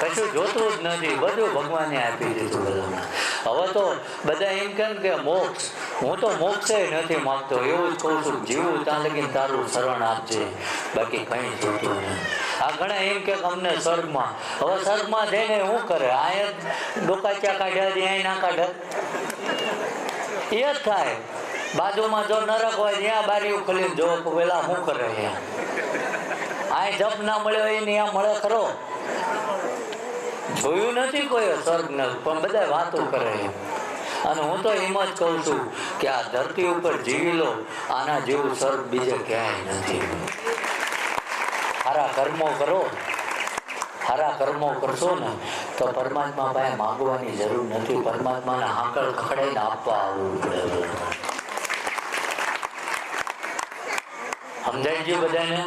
કશું જોતું જ નથી નથી માગતો, એવું જ કહું જીવું ત્યાં લગી તારું શરણ આપજે, બાકી કંઈ જોતું નહીં આ ઘણા એમ કે અમને સ્વર્ગમાં, હવે સ્વર્ગમાં જઈને શું કરે? અહીંયા ડોકાચ્યા કાઢ્યા ત્યાં ના કાઢે. એ જ થાય. બાજુમાં જો નરક હોય ત્યાં બારીઓ ખોલીને જો પેલા શું કરે આ જપ ના મળ્યો હોય ને ત્યાં મળે ખરો? જોયું નથી કોઈ સ્વર્ગ ન પણ બધા વાતો કરે. અને હું તો એમ જ કહું છું કે આ ધરતી ઉપર જીવી લો, આના જેવું સ્વર્ગ બીજે ક્યાંય નથી. સારા કર્મો કરો. સારા કર્મો કરશો ને, તો પરમાત્મા પાસે માંગવાની જરૂર નથી. પરમાત્માને હાંકળ ખડે આપવા આવવું પડે સમજાય બધાને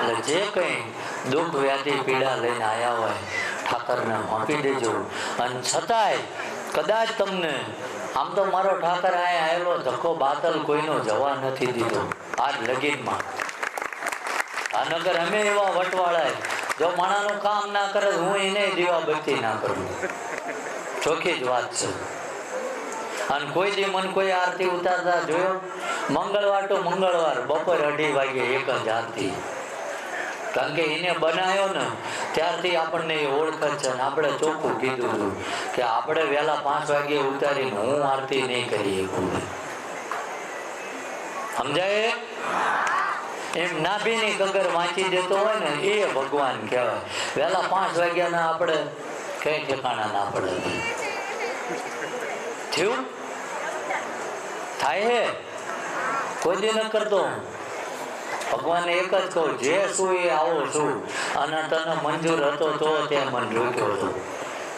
એટલે જે કંઈ દુઃખ, વ્યાધિ, પીડા લઈને આવ્યા હોય, ઠાકરને આપી દેજો. અને છતાંય કદાચ તમને, આમ તો મારો ઠાકર અહીંયા આવેલો ધક્કો બાતલ કોઈનો જવા નથી દીધો. આજ લગીનમાં. આ નગર અમે એવા વટવાળાય, જો માણાનું કામ ના કરે હું એને દીવા બત્તી ના કરું. ચોખ્ખી જ વાત છે. અને કોઈ દી મન કોઈ આરતી ઉતારતા જોયો? મંગળવાર તો મંગળવાર, બપોર અઢી વાગે એક જ આરતી કારણ કે એને બનાવ્યો ને, ત્યારથી આપણને એ ઓળખ છે ને આપણે ચોખ્ખું કીધું હતું કે આપણે વહેલા પાંચ વાગે ઉતારીને હું આરતી નહીં કરી શકું. સમજાય? એમ નાભીની કગર વાંચી દેતો હોય ને, એ ભગવાન કહેવાય. વહેલા પાંચ વાગ્યાના આપણે કઈ ઠેકાણા ના પડે. થયું? થાય હે? કોઈ દી ન કરતો. ભગવાને એક જ કહું જે શું એ આવો છું. અને તને મંજૂર હતો તો તે મન રોક્યો હતો.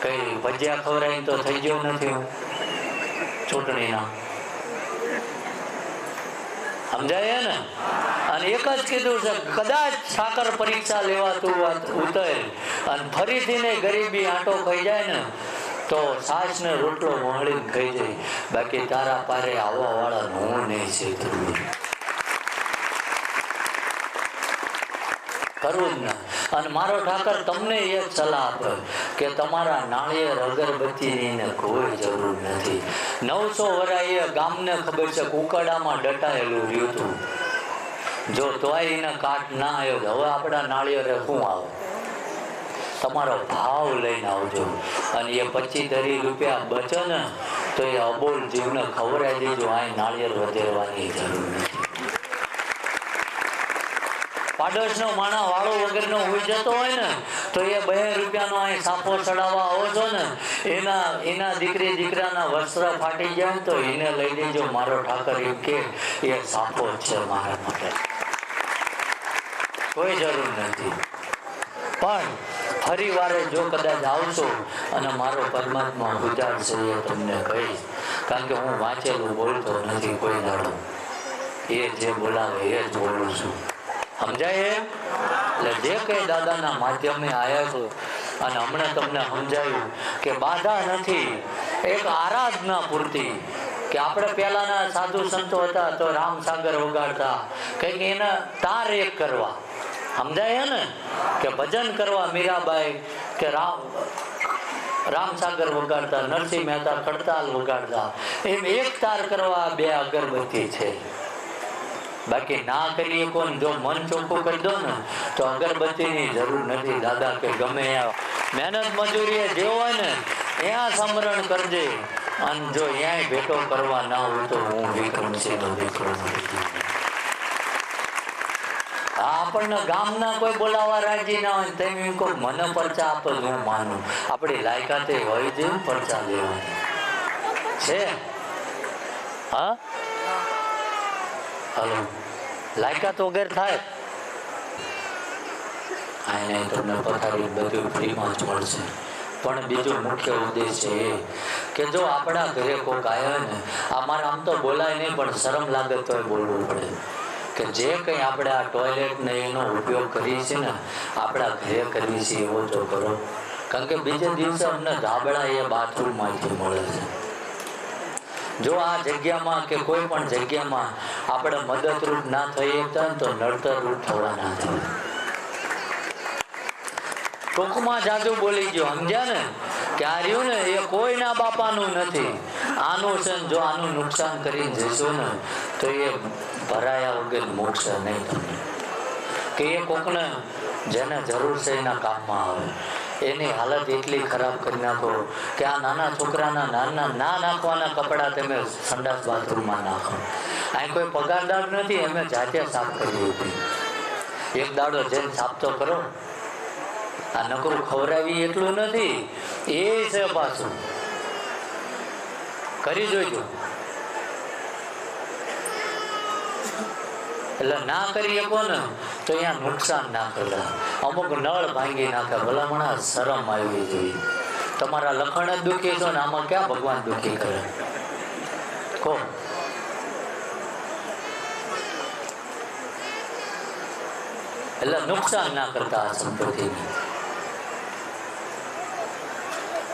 કઈ ભજીયા ખવડાવીને તો થઈ ગયો નથી. ચૂંટણીના. સમજાય ને? અને એક જ કીધું છે, કદાચ સાકર પરીક્ષા લેવાતું ઉતર અને ફરીથી ને ગરીબી આંટો ખાઈ જાય ને તો સાસ ને રોટલો વહળીને ખાઈ જાય બાકી તારા પારે આવવા વાળા હું નહીં છે કરવું જ ના. અને મારો ઠાકર તમને એ સલાહ આપે કે તમારા નાળિયેર અગરબત્તીની કોઈ જરૂર નથી. નવસો વરાઈએ ગામને ખબર છે કુકડામાં ડટાયેલું રહ્યું હતું. જો તોય એને કાટ ના આવ્યો, હવે આપણા નાળિયેરે શું આવે? તમારો ભાવ લઈને આવજો. અને એ પચીસ ધરી રૂપિયા બચે ને તો એ અબોલ જીવને ખવડાવી દેજો. અહીં નાળિયેર વધેરવાની દીકરાના વસ્ત્ર ફાટી જાય તો એને લઈ મારો ઠાકર એમ કે, એ સાપો છે મારા માટે. કોઈ જરૂર નથી. પણ ફરી વારે જો કદાચ આવશો અને મારો પરમાત્મા છે એ તમને કહીશ. કારણ કે હું વાંચેલું બોલતો નથી કોઈ દાડો. એ જે બોલાવે એ જ બોલું છું. સમજાય? એટલે જે કઈ દાદાના માધ્યમે આવ્યા છો, અને હમણાં તમને સમજાયું કે બાધા નથી, એક આરાધના પૂરતી. કે આપણે પહેલાના સાધુ સંતો હતા તો રામ સાગર વગાડતા. કંઈક એના તાર એક કરવા. સમજાય ને? કે ભજન કરવા મીરાબાઈ કે રામ, રામસાગર વગાડતા, નરસિંહ મહેતા કડતાલ વગાડતા, એમ એક તાર કરવા બે અગરબત્તી છે. બાકી ના કરીએ કોણ? જો મન ચોખ્ખું કરી દો ને, તો અગરબત્તીની જરૂર નથી. દાદા કે ગમે મહેનત મજૂરી જે હોય ને, ત્યાં સમરણ કરજે. અને જો ત્યાં ભેટો કરવા ના હોય તો હું વિક્રમસિંહનો દીકરો નથી. આ આપણને ગામના કોઈ બોલાવા રાજી ના હોય તેમ એમ કોઈ મને પરચા આપો હું માનું. આપણી લાયકાતે હોય જેવું પરચા લેવાની છે? હા? હલો. લાયકાત વગેરે થાય? આને તમને પથારી બધું ફ્રીમાં જ મળશે. પણ બીજો મુખ્ય ઉદ્દેશ છે કે જો આપણા ઘરે કોક આવ્યા ને અમારે આમ તો બોલાય નહીં, પણ શરમ લાગે તો બોલવું પડે. કે જે કંઈ આપણે આ ટોયલેટ ને એનો ઉપયોગ કરીએ છીએ ને, આપણા ઘરે કરીએ છીએ એવો તો કરો. કારણ કે બીજે દિવસે અમને ધાબળા એ બાથરૂમમાંથી મળે છે. જો આ જગ્યામાં કે કોઈ પણ જગ્યામાં આપણે મદદરૂપ ના થઈએ તો નડતરરૂપ થવા ના થાય ટૂંકમાં જાદુ બોલી ગયો, સમજ્યા ને? કે આ રહ્યું ને, એ કોઈના બાપાનું નથી. આનું છે જો આનું નુકસાન કરીને જઈશું ને તો એ ભરાયા વગર મોક્ષ નહીં તમને કે એ કોકને જેને જરૂર છે એના કામમાં આવે. એની હાલત એટલી ખરાબ કરી નાખો કે આ નાના છોકરાના નાના ના નાખવાના કપડાં તમે સંડાસ બાથરૂમમાં નાખો. અહીં કોઈ પગારદાર નથી, અમે જાતે સાફ કરી હતી એક દાડો જેમ સાફ તો કરો. આ નકરું ખવડાવી એટલું નથી, એ છે પાછું. કરી જોજો. એટલે ના કરીએ કોને તો અહીંયા નુકસાન ના કરે. અમુક નળ ભાંગી નાખે, ભલામણા શરમ આવી જોઈએ તમારા લખણ જ દુઃખી છો ને, આમાં ક્યાં ભગવાન દુઃખી કરે? કહો. એટલે નુકસાન ના કરતા આ સંપત્તિને.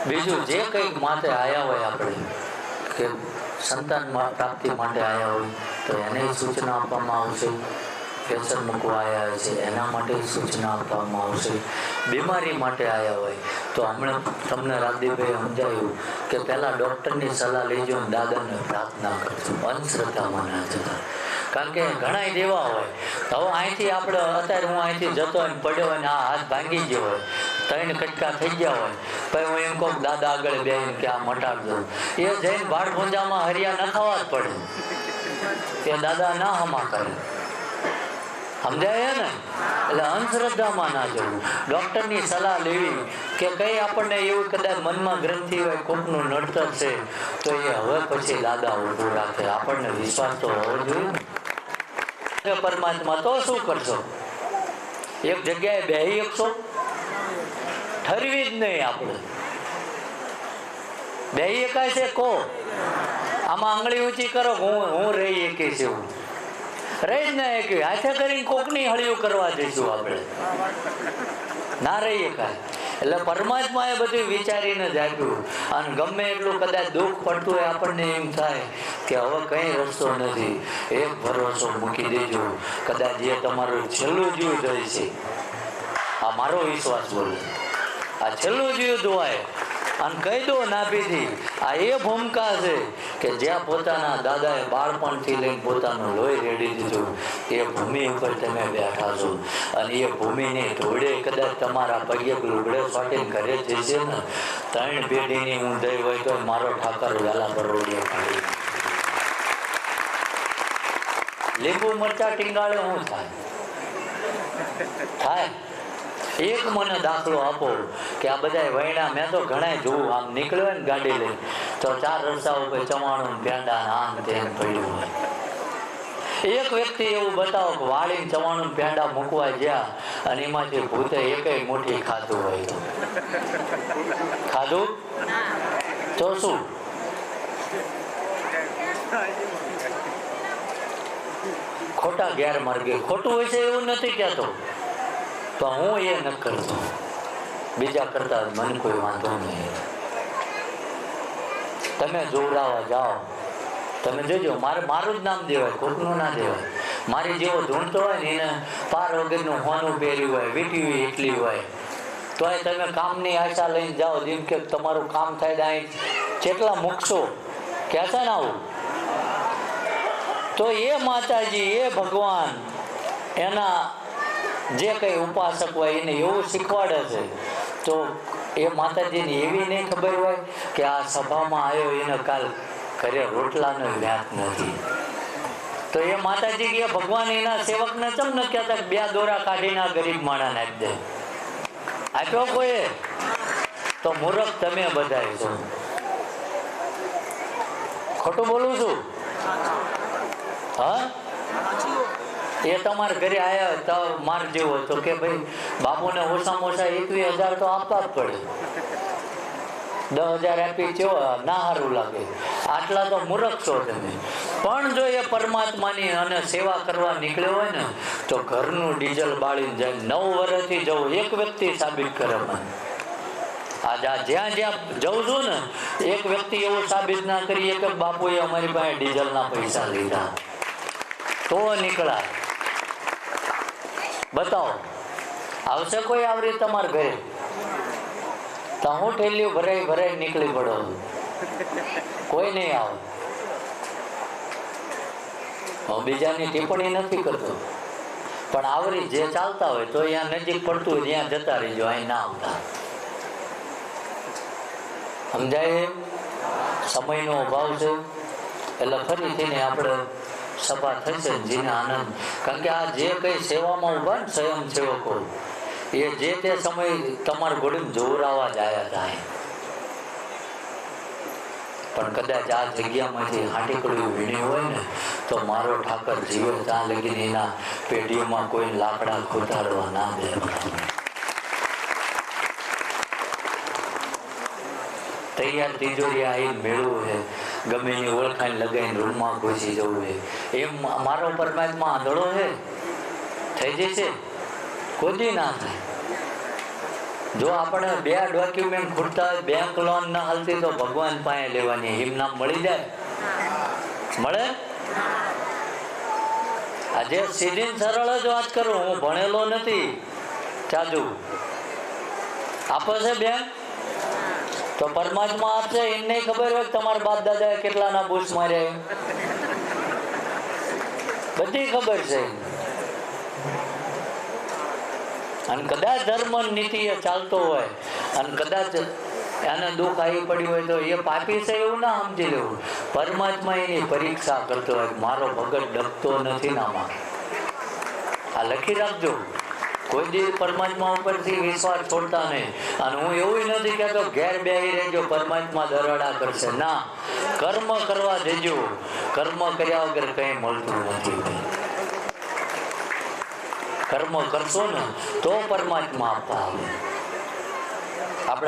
બીજું, જે કંઈક માથે આયા હોય આપણે, કે સંતાન પ્રાપ્તિ માટે આયા હોય તો એને સૂચના આપવામાં આવશે. કેન્સર મૂકવા આવ્યા છે, એના માટે સૂચના આપવામાં આવશે. બીમારી માટે આવ્યા હોય તો હમણાં તમને રાજદીપભાઈ સમજાયું કે પહેલાં ડૉક્ટરની સલાહ લેજો દાદાને પ્રાર્થના કરજો. અંધશ્રદ્ધામાં ના જતા. કારણ કે ઘણા દેવા હોય. તો અહીંથી આપણે અત્યારે હું અહીંથી જતો હોય પડ્યો હોય ને આ હાથ ભાંગી ગયો હોય. ત્રણ કટકા થઈ ગયા હોય પછી હું એમ કહું દાદા આગળ બેહીને કે આ મટાડજો એ જઈને ભાડ ભૂંજામાં હરિયા થવા જ પડે. એ દાદા ના હમા કરે. સમજાય ને? એટલે અંધશ્રદ્ધામાં ના જવું. ડૉક્ટરની સલાહ લેવી કે કઈ આપણને એવું કદાચ મનમાં ગ્રંથિ હોય, કોકનું નડતર છે, તો એ હવે પછી દાદા ઊભું રાખે. આપણને વિશ્વાસ તો હોવો જોઈએ ને. પરમાત્મા તો શું કરશો? એક જગ્યાએ બેહી શકશો? ઠરવી જ નહીં આપણે. બે એકાય છે, કો? આમાં આંગળી ઊંચી કરો, હું હું રહી એકીશ છું રહી જ ના એકી. હાથે કરીને કોકની હળિયું કરવા જઈશું આપણે. ના રહી એકાય. એટલે પરમાત્માએ બધું વિચારીને જ આપ્યું અને ગમે એટલું કદાચ દુઃખ પડતું હોય આપણને એમ થાય કે હવે કઈ રસ્તો નથી. એક ભરોસો મૂકી દેજો. કદાચ એ તમારું છેલ્લું જીવ છે. આ મારો વિશ્વાસ બોલે. આ છેલ્લું જીવ ધોવાય અને કહી દો નાભીથી આ એ ભૂમિકા છે કે જ્યાં પોતાના દાદાએ બાળપણથી લઈને પોતાનું લોહી રેડી દીધું. એ ભૂમિ ઉપર તમે બેઠા છો. અને એ ભૂમિને ધોળે કદાચ તમારા પગે લુગડે ફાટીને ઘરે જશે ને, ત્રણ પેઢીની ઊંધાઈ હોય તો મારો ઠાકર વેલા બરોડીએ કાઢી લીંબુ મરચા ટીંગાળે શું થાય? થાય? એક મને દાખલો આપો કે આ બધા વૈણા, મેં તો ઘણા જોવું આમ નીકળ્યો ને ગાડી લઈ તો ચાર રસ્તા ઉપર ચવાણું ને પેંડા આમ તેમ પડ્યું હોય. એક વ્યક્તિ એવું બતાવો કે વાળી ચવાણું પેંડા મૂકવા ગયા અને એમાંથી ભૂતે એક મુઠ્ઠી ખાધું હોય. ખાધું? તો શું? ખોટા ગેરમાર્ગે. ખોટું હોય છે એવું નથી કહેતો. પણ હું એ ન કરતો. બીજા કરતા મને કોઈ વાંધો નહીં. તમે જોડાવા જાઓ. તમે જોજો, મારે મારું જ નામ દેવાય, કોકનું ના દેવાય. મારી જેવો ધૂણતો હોય ને એને પાર વગરનું હોનું પહેર્યું હોય, વીટી એટલી હોય. તો એ તમે કામની આશા લઈને જાઓ, જેમ કે તમારું કામ થાય અહીં કેટલા મૂકશો? કહેતા ને આવું? તો એ માતાજી, એ ભગવાન, એના જે કંઈ ઉપાસક હોય એને એવું શીખવાડે છે. તો એ માતાજીને એવી નહીં ખબર હોય કે આ સભામાં આવ્યો એને કાલ ઘરે રોટલાનો વ્યાત નથી. તો એ માતાજી કે ભગવાન એના સેવકને ચમ ન કહેતા બે દોરા કાઢીને આ ગરીબ માણાને આપી દે? આપ્યો કોઈ તો મૂર્ખ તમે બધાય છો. ખોટું બોલું છું? હા. એ તમારે ઘરે આવ્યા તો માર જેવો તો કે ભાઈ, બાપુને ઓછામાં ઓછા એકવીસ હજાર તો આપવા જ પડે. દસ હજાર આપી કેવો ના સારું લાગે. આટલા તો મૂર્ખ છો તમે. પણ જો એ પરમાત્માની અને સેવા કરવા નીકળ્યો હોય ને, તો ઘરનું ડીઝલ બાળીને જાય. નવ વર્ષથી જવું, એક વ્યક્તિ સાબિત કરે મને જ્યાં જ્યાં જઉં છું ને, એક વ્યક્તિ એવું સાબિત ના કરીએ કે બાપુએ અમારી પાસે ડીઝલના પૈસા લીધા. તો નીકળાય. બતાવો. આવશે કોઈ આવરી તમારા ઘરે? તો હું ઠેલ્યું ભરાઈ ભરાઈ નીકળી પડો. કોઈ નહીં આવે. હું બીજાની ટિપ્પણી નથી કરતો. પણ આવરી જે ચાલતા હોય તો અહીંયા નજીક પડતું હોય, ત્યાં જતા રહીજો, અહીં ના આવતા. સમજાય સમયનો અભાવ છે. એટલે ફરીથી આપણે સભા થશે જીને આનંદ. કારણ કે આ જે કઈ સેવામાં ઊભા ને સ્વયંસેવકો. એ જે તે સમય તમારા ઘોડીને જોરાવા જ આયા જાય પણ કદાચ આ જગ્યામાંથી હાટીકડી વીણી હોય ને તો મારો ઠાકર જીવે ત્યાં લગીને એના પેઢીઓમાં કોઈ લાકડા ખોટાડવા ના દે. તૈયાર તિજોરી આ મેળવું છે. ગમે એની ઓળખાણ લગાવીને રૂમમાં ઘૂસી જવું છે એમ મારો પરમાત્મા આંધળો છે? થઈ જશે? કોઈ ના થાય. જો આપણે બે ડોક્યુમેન્ટ ખૂટતા બેંક લોન ના હાલતી તો ભગવાન પાસે લેવાની એમ નામ મળી જાય. મળે? આજે સીધી સરળ જ વાત કરું, હું ભણેલો નથી. ચાજુ આપો છે બેંક તો પરમાત્મા આપશે એમને ખબર હોય તમારા બાપ દાદાએ કેટલાના બુશ માર્યા બધી ખબર છે. અને કદાચ ધર્મ નીતિ ચાલતો હોય, અને કદાચ એને દુઃખ આવી પડ્યું હોય તો એ પાપી છે એવું ના સમજી લેવું. પરમાત્મા એની પરીક્ષા કરતો હોય મારો ભગત ડગતો નથી નામાં આ લખી રાખજો. કોઈ આપણા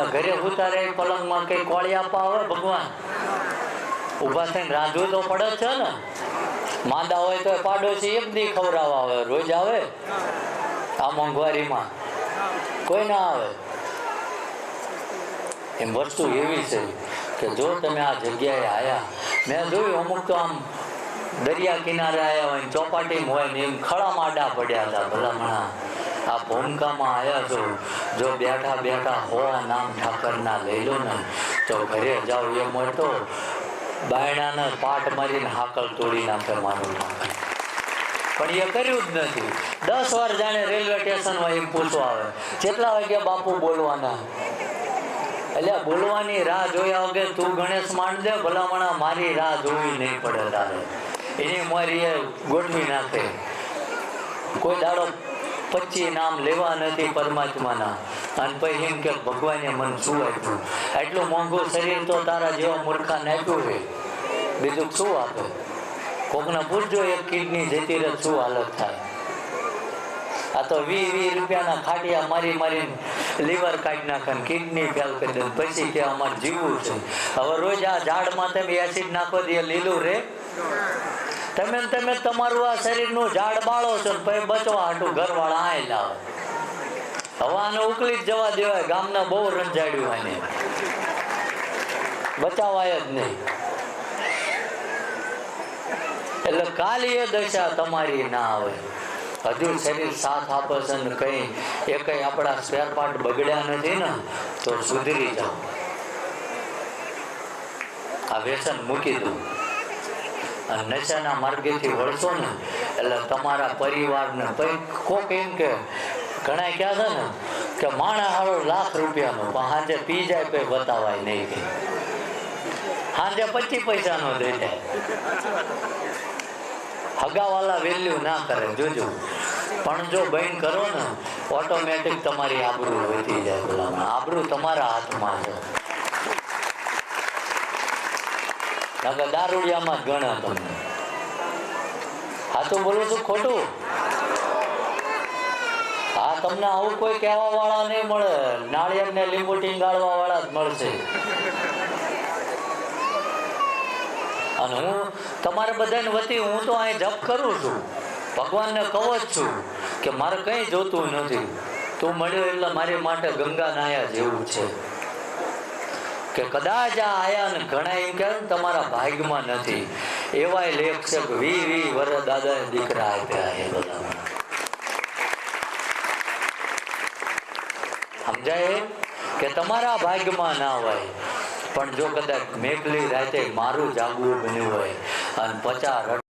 ઘરે ઉતારે પલંગમાં કઈ કોળી આપવા આવે ભગવાન? ઊભા થઈને રાંધવું તો પડે છે ને. માંદા હોય તો પાડોશી એક દી ખવડાવવા આવે, રોજ આવે. આ મોંઘવારીમાં કોઈ ના આવે. એમ વસ્તુ એવી છે કે જો તમે આ જગ્યાએ આયા, મેં જોયું અમુક તો આમ દરિયા કિનારે આવ્યા હોય ચોપાટી હોય ને એમ ખડા માડા પડ્યા હતા ભલામણા આ ભૂમકામાં આવ્યા છો, જો બેઠા બેઠા હોવા નામ ઠાકરના લઈ લો ને, તો ઘરે જાઓ એ મોટો બાયણાને પાટ મારીને હાકલ તોડી નાખે મારું ઠાકર પણ એ કર્યું જ નથી. દસ વાર જાણે રેલવે સ્ટેશનમાં એમ પૂછવા આવે, કેટલા વાગ્યા બાપુ બોલવાના? એટલે બોલવાની રાહ જોયા વગર તું ગણેશ માંડ દે, ભલામણા મારી રાહ જોવી નહીં પડે તારે. એની મારી એ ગોઠવી નાખે. કોઈ દાડો પચી નામ લેવા નથી પરમાત્માના. અને પછી એમ કે, ભગવાને મન શું આપ્યું? એટલું મોંઘું શરીર તો તારા જેવા મૂર્ખા નાખ્યું છે. બીજું શું આપે? કોકને પૂછજો એક કિડની જતી રહે, શું હાલત થાય? આ તો વી વી રૂપિયાના ખાટિયા મારી મારીને લીવર કાઢી નાખે કિડની ફેલ કરી દે પછી કે અમારે જીવવું છે. હવે રોજ આ ઝાડમાં તમે એસિડ નાખો દે લીલું રે. તમે તમે તમારું આ શરીરનું ઝાડ બાળો છો ને પછી બચવા હાટું ઘરવાળા આય લાવે. હવે આને ઉકલી જ જવા દેવાય, ગામના બહુ રંજાડ્યું આને. બચાવાય જ નહીં. એટલે કાલી એ દશા તમારી ના આવે હજુ શરીર સાથ આપે છે ને કઈ, એ કઈ આપણા સ્પેર પાર્ટ બગડ્યા નથી ને, તો સુધરી જાઓ. આ વ્યસન મૂકી દો. અને નશાના માર્ગેથી વળશો ને, એટલે તમારા પરિવારને પછી કોક એમ કે ઘણા ક્યાં છે ને, કે માણા હારો લાખ રૂપિયાનો, પણ સાંજે પી જાય પછી બતાવાય નહીં. સાંજે પચીસ પૈસાનો દઈ જાય. હગાવાલા વેલ્યુ ના કરે, જોજો. પણ જો બહેન કરો ને ઓટોમેટિક તમારી આબરૂ વધી જાય ભલામણ. આબરૂ તમારા હાથમાં છે. નકર દારૂડિયામાં ગણે તમને. સાચું બોલું છું ખોટું. હા, તમને આવું કોઈ કહેવા વાળા નહીં મળે. નાળિયેર ને લીંબુ ટીંગાળવા વાળા જ મળશે. અને હું તમારે બધાની વતી હું તો અહીં જપ કરું છું. ભગવાનને કહો જ છું કે મારે કંઈ જોતું નથી. તું મળ્યો એટલે મારી માટે ગંગા નાયા જેવું છે. કે કદાચ આ આયા ને ઘણા એમ કે તમારા ભાગ્યમાં નથી. એવા લેખ વી વી, વર, દાદા દીકરા આપ્યા એ બધા સમજાય? કે તમારા ભાગ્યમાં ના હોય. પણ જો કદાચ મેઘલી રાતે મારું જાગવું બન્યું હોય અને પચાસ